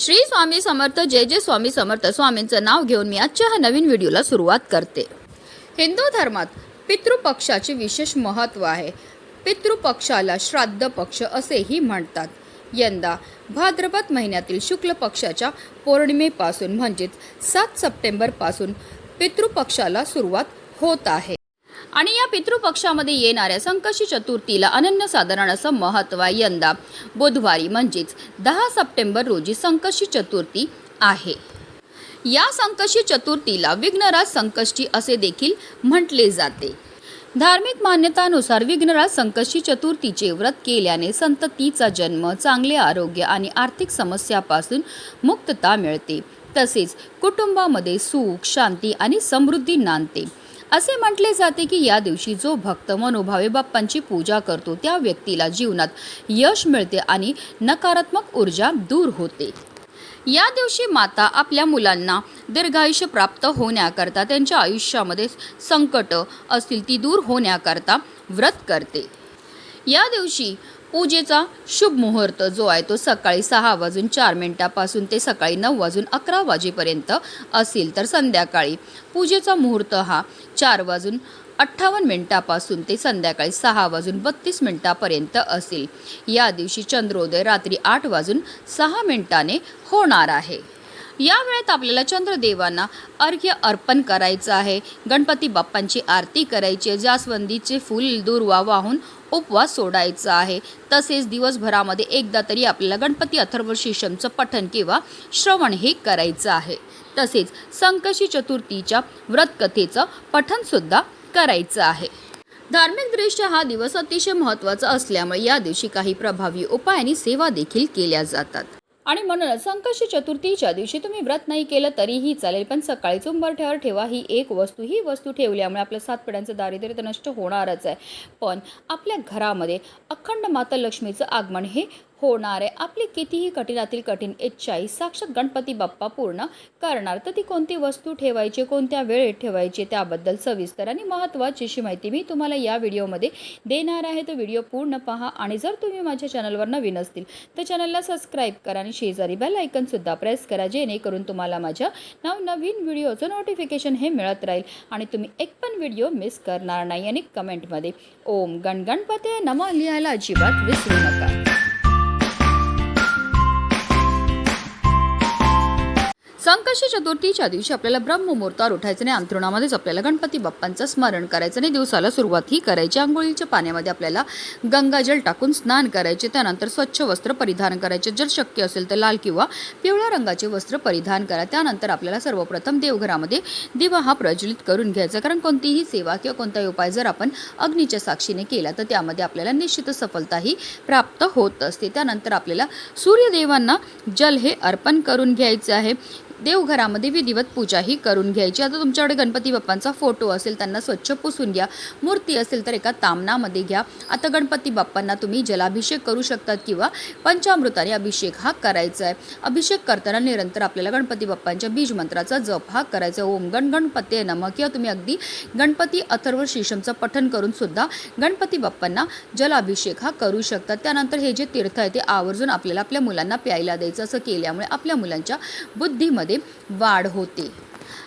श्री स्वामी समर्थ जय जय स्वामी समर्थ. स्वामींचं नाव घेऊन मी आजच्या ह्या नवीन व्हिडिओला सुरुवात करते. हिंदू धर्मात पितृपक्षाचे विशेष महत्त्व आहे. पितृपक्षाला श्राद्ध पक्ष असेही म्हणतात. यंदा भाद्रपद महिन्यातील शुक्ल पक्षाच्या पौर्णिमेपासून म्हणजेच सात सप्टेंबरपासून पितृपक्षाला सुरुवात होत आहे. आणि या पितृपक्षामध्ये येणाऱ्या संकशी चतुर्थीला अनन्यसाधारण असं महत्त्व आहे यंदा. बुधवारी म्हणजेच दहा सप्टेंबर रोजी संकशी चतुर्थी आहे. या संकशी चतुर्थीला विघ्नराज संकष्टी असे देखील म्हटले जाते. धार्मिक मान्यतानुसार विघ्नराज संकष्टी चतुर्थीचे व्रत केल्याने संततीचा जन्म चांगले आरोग्य आणि आर्थिक समस्यापासून मुक्तता मिळते. तसेच कुटुंबामध्ये सुख शांती आणि समृद्धी नांदते. असे म्हटले जाते की या दिवशी जो भक्त मनोभावे बाप्पांची पूजा करतो त्या व्यक्तीला जीवनात यश मिळते आणि नकारात्मक ऊर्जा दूर होते. या दिवशी माता आपल्या मुलांना दीर्घायुष्य प्राप्त होण्याकरता त्यांच्या आयुष्यामध्ये संकट असतील ती दूर होण्याकरता व्रत करते. या दिवशी पूजेचा शुभ मुहूर्त जो आहे तो सकाळी सहा वाजून चार मिनिटापासून ते सकाळी नऊ वाजून अकरा वाजेपर्यंत असेल तर संध्याकाळी. पूजेचा मुहूर्त हा चार वाजून अठ्ठावन्न मिनिटापासून ते संध्याकाळी सहा वाजून बत्तीस मिनिटापर्यंत असेल. या दिवशी चंद्रोदय रात्री आठ वाजून सहा मिनिटाने होणार आहे. या वेळेत आपल्याला चंद्रदेवांना अर्घ्य अर्पण करायचं आहे. गणपती बाप्पांची आरती करायची आहे. जास्वंदीचे फूल दुर्वा वाहून उपवास सोडायचा आहे. तसेच दिवसभरामध्ये एकदा तरी आपल्याला गणपती अथर्व शीर्षमचं पठण किंवा श्रवण हे करायचं आहे. तसेच संकशी चतुर्थीच्या व्रतकथेचं पठणसुद्धा करायचं आहे. धार्मिकदृष्ट्या हा दिवस अतिशय महत्त्वाचा असल्यामुळे या दिवशी काही प्रभावी उपाय आणि सेवा देखील केल्या जातात. आणि म्हणूनच संकष्टी चतुर्थीच्या दिवशी तुम्ही व्रत नाही केलं तरीही चालेल पण सकाळी चुंबरठ्यावर ठेवा ही एक वस्तू ही वस्तू ठेवल्यामुळे आपलं सात पिढ्यांचं दारिद्र्य तर नष्ट होणारच आहे. पण आपल्या घरामध्ये अखंड माता लक्ष्मीचं आगमन हे होणार. आहे आपली कितीही कठीणातील कठीण इच्छाही साक्षात गणपती बाप्पा पूर्ण करणार. तर ती कोणती वस्तू ठेवायची कोणत्या वेळेत ठेवायची त्याबद्दल सविस्तर आणि महत्त्वाची अशी माहिती मी तुम्हाला या व्हिडिओमध्ये देणार आहे. तो व्हिडिओ पूर्ण पहा आणि जर तुम्ही माझ्या चॅनलवर नवीन असतील तर चॅनलला सबस्क्राईब करा आणि शेजारी बेल आयकनसुद्धा प्रेस करा जेणेकरून तुम्हाला माझ्या नवनवीन व्हिडिओचं नोटिफिकेशन हे मिळत राहील आणि तुम्ही एक पण व्हिडिओ मिस करणार नाही. आणि कमेंटमध्ये ओम गणगणपते नम लिहायला अजिबात विसरू नका. संकष्टी चतुर्थीच्या दिवशी आपल्याला ब्रह्ममुहूर्तावर उठायचं आणि अंथरुणामध्येच आपल्याला गणपती बाप्पांचं स्मरण करायचं आणि दिवसाला सुरुवात ही करायची. आंघोळीच्या पाण्यामध्ये आपल्याला गंगाजल टाकून स्नान करायचे. त्यानंतर स्वच्छ वस्त्र परिधान करायचे. जर शक्य असेल तर लाल किंवा पिवळ्या रंगाचे वस्त्र परिधान करा. त्यानंतर आपल्याला सर्वप्रथम देवघरामध्ये दिवा हा प्रज्वलित करून घ्यायचा. कारण कोणतीही सेवा किंवा कोणताही उपाय जर आपण अग्नीच्या साक्षीने केला तर त्यामध्ये आपल्याला निश्चित सफलताही प्राप्त होत असते. त्यानंतर आपल्याला सूर्यदेवांना जल हे अर्पण करून घ्यायचं आहे. देवघरामध्ये विधिवत पूजाही करून घ्यायची. आता तुमच्याकडे गणपती बाप्पांचा फोटो असेल त्यांना स्वच्छ पुसून घ्या. मूर्ती असेल तर एका तामनामध्ये घ्या. आता गणपती बाप्पांना तुम्ही जलाभिषेक करू शकतात किंवा पंचामृताने अभिषेक हा करायचा आहे. अभिषेक करताना निरंतर आपल्याला गणपती बाप्पांच्या बीज मंत्राचा जप हा करायचा आहे. ओम गण गणपती नम किंवा तुम्ही अगदी गणपती अथर्व शीशमचं पठण करून सुद्धा गणपती बाप्पांना जलाभिषेक हा करू शकतात. त्यानंतर हे जे तीर्थ आहे ते आवर्जून आपल्याला आपल्या मुलांना प्यायला द्यायचं. असं केल्यामुळे आपल्या मुलांच्या बुद्धीमध्ये वाढ होते.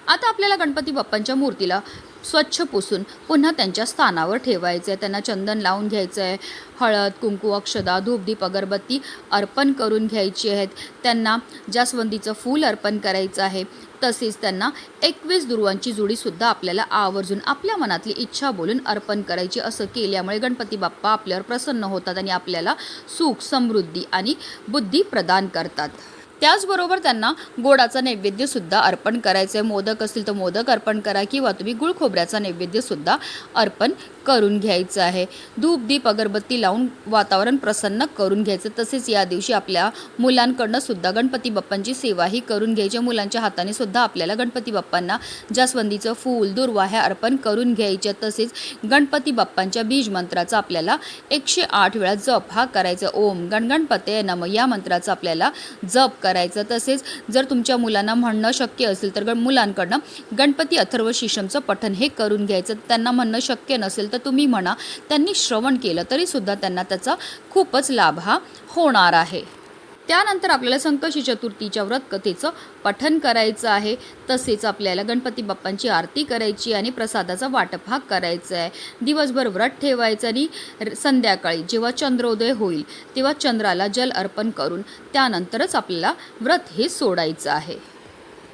आता आपल्याला गणपती बाप्पांच्या मूर्तीला स्वच्छ पुसून पुन्हा त्यांच्या स्थानावर ठेवायचं आहे त्यांना चंदन लावून घ्यायचं आहे हळद कुंकू अक्षदा धूपदीप अगरबत्ती अर्पण करून घ्यायची आहेत. त्यांना जास्वंदीचं फूल अर्पण करायचं आहे. तसेच त्यांना एकवीस दुर्वांची जोडीसुद्धा आपल्याला आवर्जून आपल्या मनातली इच्छा बोलून अर्पण करायची असं केल्यामुळे गणपती बाप्पा आपल्यावर प्रसन्न होतात आणि आपल्याला सुख समृद्धी आणि बुद्धी प्रदान करतात. त्याचबरोबर त्यांना गोडाचा नैवेद्यसुद्धा अर्पण करायचं आहे मोदक असतील तर मोदक अर्पण करा किंवा तुम्ही गुळ खोबऱ्याचा नैवेद्यसुद्धा अर्पण करून घ्यायचं आहे. धूप दीप अगरबत्ती लावून वातावरण प्रसन्न करून घ्यायचं. तसेच या दिवशी आपल्या मुलांकडनं सुद्धा गणपती बाप्पांची सेवाही करून घ्यायची. मुलांच्या हाताने सुद्धा आपल्याला गणपती बाप्पांना जास्वंदीचं फूल दुर्वा ह्या अर्पण करून घ्यायच्या. तसेच गणपती बाप्पांच्या बीज मंत्राचा आपल्याला एकशे आठ वेळा जप हा करायचा. ओम गणगणपते नम या मंत्राचा आपल्याला जप करायचा करायचं. तसेच जर तुमच्या मुलांना म्हणणं शक्य असेल तर मुलांकडनं गणपती अथर्व शिशमचं पठण हे करून घ्यायचं. त्यांना म्हणणं शक्य नसेल तर तुम्ही म्हणा त्यांनी श्रवण केलं तरीसुद्धा त्यांना त्याचा खूपच लाभ हा होणार आहे. त्यानंतर आपल्याला संकशी चतुर्थीच्या व्रत कथेचं पठन करायचं आहे. तसेच आपल्याला गणपती बाप्पांची आरती करायची आणि प्रसादाचा वाटप हा करायचा आहे. दिवसभर व्रत ठेवायचं आणि र- संध्याकाळी जेव्हा चंद्रोदय होईल तेव्हा चंद्राला जल अर्पण करून त्यानंतरच आपल्याला व्रत हे सोडायचं आहे.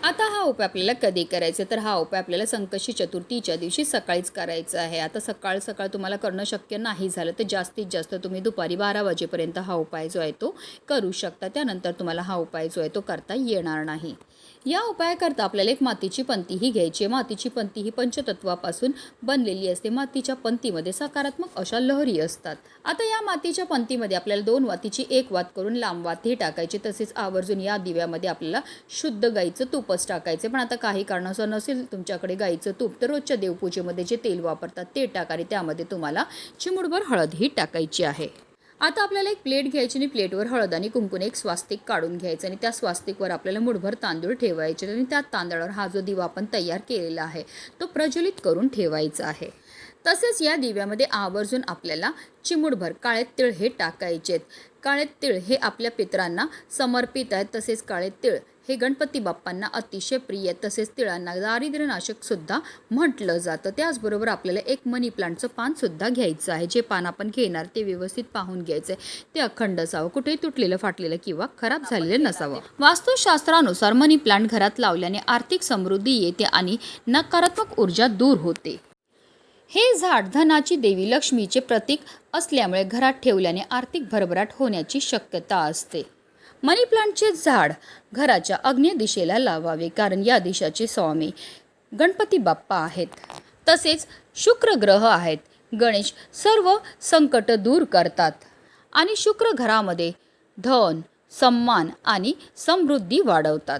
आता हा उपाय आपल्याला कधी करायचा? तर हा उपाय आपल्याला संकष्टी चतुर्थीच्या दिवशी सकाळीच करायचा आहे. आता सकाळ सकाळ तुम्हाला करणं शक्य नाही झालं तर जास्तीत जास्त तुम्ही दुपारी बारा वाजेपर्यंत हा उपाय जो आहे तो करू शकता. त्यानंतर तुम्हाला हा उपाय जो आहे तो करता येणार नाही. या उपायाकरता आपल्याला एक मातीची पंतीही घ्यायची आहे. मातीची पंती ही पंचतत्वापासून बनलेली असते. मातीच्या पंतीमध्ये सकारात्मक अशा लहरी असतात. आता या मातीच्या पंतीमध्ये आपल्याला दोन वातीची एक वात करून लांब वात ही टाकायची. तसेच आवर्जून या दिव्यामध्ये आपल्याला शुद्ध गाईचं तूप तूपच टाकायचे पण आता काही कारणासर नसेल तुमच्याकडे गाईचं तूप तर रोजच्या देवपूजेमध्ये जे तेल वापरतात ते टाका आणि त्यामध्ये तुम्हाला चिमुडभर हळद ही टाकायची आहे. आता आपल्याला एक प्लेट घ्यायची आणि प्लेटवर हळद आणि कुंकून एक स्वास्तिक काढून घ्यायचं आणि त्या स्वास्तिकवर आपल्याला मुठभर तांदूळ ठेवायचे आणि त्या तांदळावर हा जो दिवा आपण तयार केलेला आहे तो प्रज्वलित करून ठेवायचा आहे. तसेच या दिव्यामध्ये आवर्जून आपल्याला चिमुडभर काळे तिळ हे टाकायचे आहेत. काळे तिळ हे आपल्या पितरांना समर्पित आहेत. तसेच काळे तिळ हे गणपती बाप्पांना अतिशय प्रिय आहेत. तसेच तिळांना दारिद्र्यनाशक सुद्धा म्हटलं जातं. त्याचबरोबर आपल्याला एक मनी प्लांटचं पान सुद्धा घ्यायचं आहे. जे पान आपण घेणार ते व्यवस्थित पाहून घ्यायचं आहे. ते अखंड असावं. कुठेही तुटलेलं फाटलेलं किंवा खराब झालेलं नसावं. वास्तुशास्त्रानुसार मनी प्लांट घरात लावल्याने आर्थिक समृद्धी येते आणि नकारात्मक ऊर्जा दूर होते. हे झाड धनाची देवी लक्ष्मीचे प्रतीक असल्यामुळे घरात ठेवल्याने आर्थिक भरभराट होण्याची शक्यता असते. मनी प्लांटचे झाड घराच्या अग्नेय दिशेला लावावे कारण या दिशाचे स्वामी गणपती बाप्पा आहेत. तसेच शुक्र ग्रह आहेत. गणेश सर्व संकट दूर करतात आणि शुक्र घरामध्ये धन सम्मान आणि समृद्धी वाढवतात.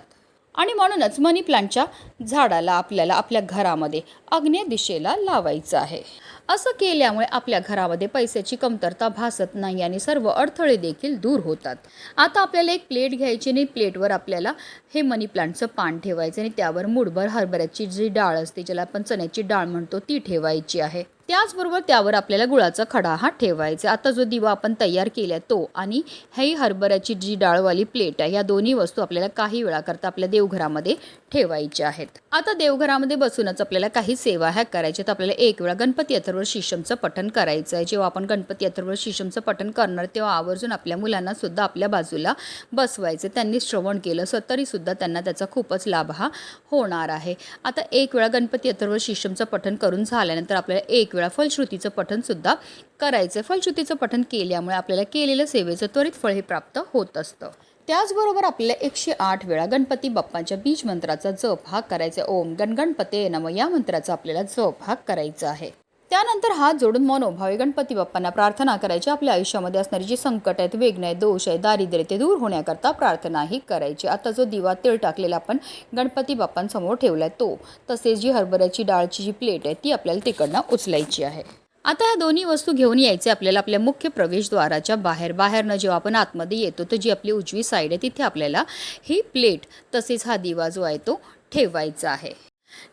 आणि म्हणूनच मनी प्लांटच्या झाडाला आपल्याला आपल्या घरामध्ये अग्नेय दिशेला लावायचं आहे. असं केल्यामुळे आपल्या घरामध्ये पैशाची कमतरता भासत नाही आणि सर्व अडथळे देखील दूर होतात. आता आपल्याला एक प्लेट घ्यायची आणि प्लेटवर आपल्याला हे मनी प्लांटचं पान ठेवायचं आणि त्यावर मुठभर हरभऱ्याची जी डाळ असते ज्याला आपण चण्याची डाळ म्हणतो ती ठेवायची आहे. त्याचबरोबर त्यावर आपल्याला गुळाचा खडा हा ठेवायचा आता जो दिवा आपण तयार केला तो आणि ही हरभऱ्याची जी डाळवाली प्लेट आहे या दोन्ही वस्तू आपल्याला काही वेळाकरता आपल्या देवघरामध्ये ठेवायच्या आहेत. आता देवघरामध्ये बसूनच आपल्याला काही सेवा ह्या करायच्या तर आपल्याला एक वेळा गणपती अथर्व शिशमचं पठण करायचं आहे जेव्हा आपण गणपती अथर्व शिशमचं पठण करणार तेव्हा आवर्जून आपल्या मुलांना सुद्धा आपल्या बाजूला बसवायचं त्यांनी श्रवण केलं असं तरीसुद्धा त्यांना त्याचा खूपच लाभ हा होणार आहे. आता एक वेळा गणपती अथर्व शिशमचं पठण करून झाल्यानंतर आपल्याला एक वेळा फलश्रुतीचं पठणसुद्धा करायचं फलश्रुतीचं पठण केल्यामुळे आपल्याला केलेलं सेवेचं त्वरित फळ हे प्राप्त होत असतं. त्याचबरोबर आपल्याला एकशे आठ वेळा गणपती बाप्पांच्या बीज मंत्राचा जप हा करायचा ओम गणगणपते नम या मंत्राचा आपल्याला जप हा करायचा आहे. त्यानंतर हात जोडून मनोभावे गणपती बाप्पांना प्रार्थना करायची. आपल्या आयुष्यामध्ये असणारी जी संकट आहेत वेग आहेत दोष आहे दारिद्र्य ते दूर होण्याकरता प्रार्थनाही करायची. आता जो दिवा तेल टाकलेला आपण गणपती बाप्पांसमोर ठेवला आहे तो. तसेच जी हरभऱ्याची डाळची जी प्लेट आहे ती आपल्याला तिकडनं उचलायची आहे. आता ह्या दोन्ही वस्तू घेऊन यायचे आपल्याला आपल्या मुख्य प्रवेशद्वाराच्या बाहेर. बाहेरनं जेव्हा आपण आतमध्ये येतो तर जी आपली उजवी साईड आहे तिथे आपल्याला ही प्लेट तसेच हा दिवा जो आहे तो ठेवायचा आहे.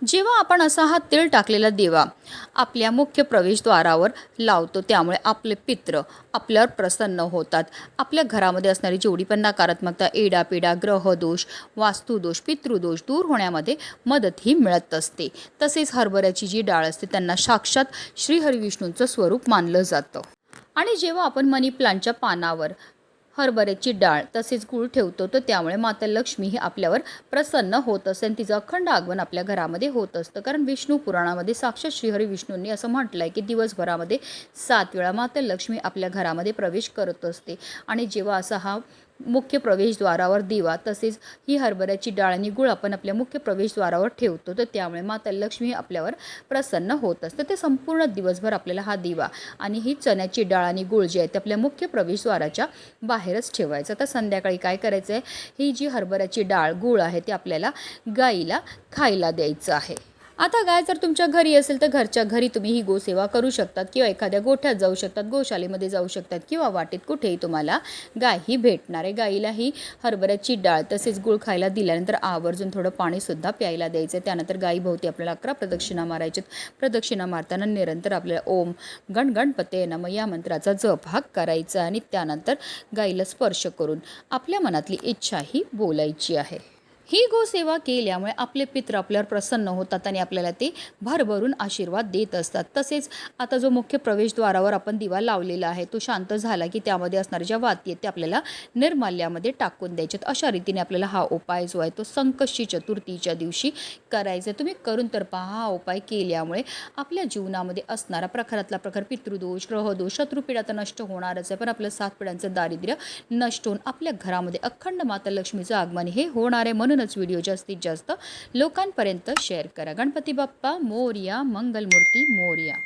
जेव्हा आपण असा हा तेल टाकलेला देवा आपल्या मुख्य प्रवेशद्वारावर लावतो त्यामुळे आपले पित्र आपल्यावर प्रसन्न होतात. आपल्या घरामध्ये असणारी जेवढी पण नकारात्मकता एडापिडा ग्रहदोष वास्तुदोष पितृदोष दूर होण्यामध्ये मदतही मिळत असते. तसेच हरभऱ्याची जी डाळ असते त्यांना साक्षात श्रीहरिविष्णूंचं स्वरूप मानलं जातं. आणि जेव्हा आपण मनी प्लांटच्या पानावर हरभऱ्याची डाळ तसेच गूळ ठेवतो तर त्यामुळे माता लक्ष्मी ही आपल्यावर प्रसन्न होत असते आणि तिचं अखंड आगमन आपल्या घरामध्ये होत असतं. कारण विष्णू पुराणामध्ये साक्षात श्रीहरी विष्णूंनी असं म्हटलं आहे की दिवसभरामध्ये सात वेळा माता लक्ष्मी आपल्या घरामध्ये प्रवेश करत असते. आणि जेव्हा असा हा मुख्य प्रवेशद्वारावर दिवा तसेच ही हरभऱ्याची डाळ आणि गुळ आपण आपल्या मुख्य प्रवेशद्वारावर ठेवतो. तर त्यामुळे माता लक्ष्मी आपल्यावर प्रसन्न होत असते. ते संपूर्ण दिवसभर आपल्याला हा दिवा आणि ही चण्याची डाळ आणि गुळ जी आहे ते आपल्या मुख्य प्रवेशद्वाराच्या बाहेरच ठेवायचं. तर संध्याकाळी काय करायचं आहे ही जी हरभऱ्याची डाळ गुळ आहे ते आपल्याला गाईला खायला द्यायचं आहे. आता गाय जर तुमच्या घरी असेल तर घरच्या घरी तुम्ही ही गोसेवा करू शकतात किंवा एखाद्या गोठ्यात जाऊ शकतात गोशालेमध्ये जाऊ शकतात किंवा वाटेत कुठेही तुम्हाला गाय ही भेटणार आहे. गाईला ही हरभऱ्याची डाळ तसेच गुळ खायला दिल्यानंतर आवर्जून थोडं पाणीसुद्धा प्यायला द्यायचं त्यानंतर गायीभोवती आपल्याला अकरा प्रदक्षिणा मारायच्यात प्रदक्षिणा मारताना निरंतर आपल्याला ओम गण गणपते नम या मंत्राचा जप हा करायचा आणि त्यानंतर गाईला स्पर्श करून आपल्या मनातली इच्छा ही बोलायची आहे. ही गोसेवा केल्यामुळे आपले पित्र आपल्यावर प्रसन्न होतात आणि आपल्याला ते भरभरून आशीर्वाद देत असतात. तसेच आता जो मुख्य प्रवेशद्वारावर आपण दिवा लावलेला आहे तो शांत झाला की त्यामध्ये असणाऱ्या ज्या वाती आहेत ते आपल्याला निर्माल्यामध्ये टाकून द्यायचे अशा रीतीने आपल्याला हा उपाय जो आहे तो संकष्टी चतुर्थीच्या दिवशी करायचा आहे. तुम्ही करून तर पहा हा उपाय केल्यामुळे आपल्या जीवनामध्ये असणारा प्रखरातला प्रखर पितृदोष ग्रहदोष शत्रुपीडा तर नष्ट होणारच आहे. पण आपलं सात पिढ्यांचं दारिद्र्य नष्ट होऊन आपल्या घरामध्ये अखंड माता लक्ष्मीचं आगमन हे होणार आहे. म्हणूनच व्हिडिओ जास्तीत जास्त लोकांपर्यंत शेअर करा. गणपती बाप्पा मोर्या मंगलमूर्ती मोर्या.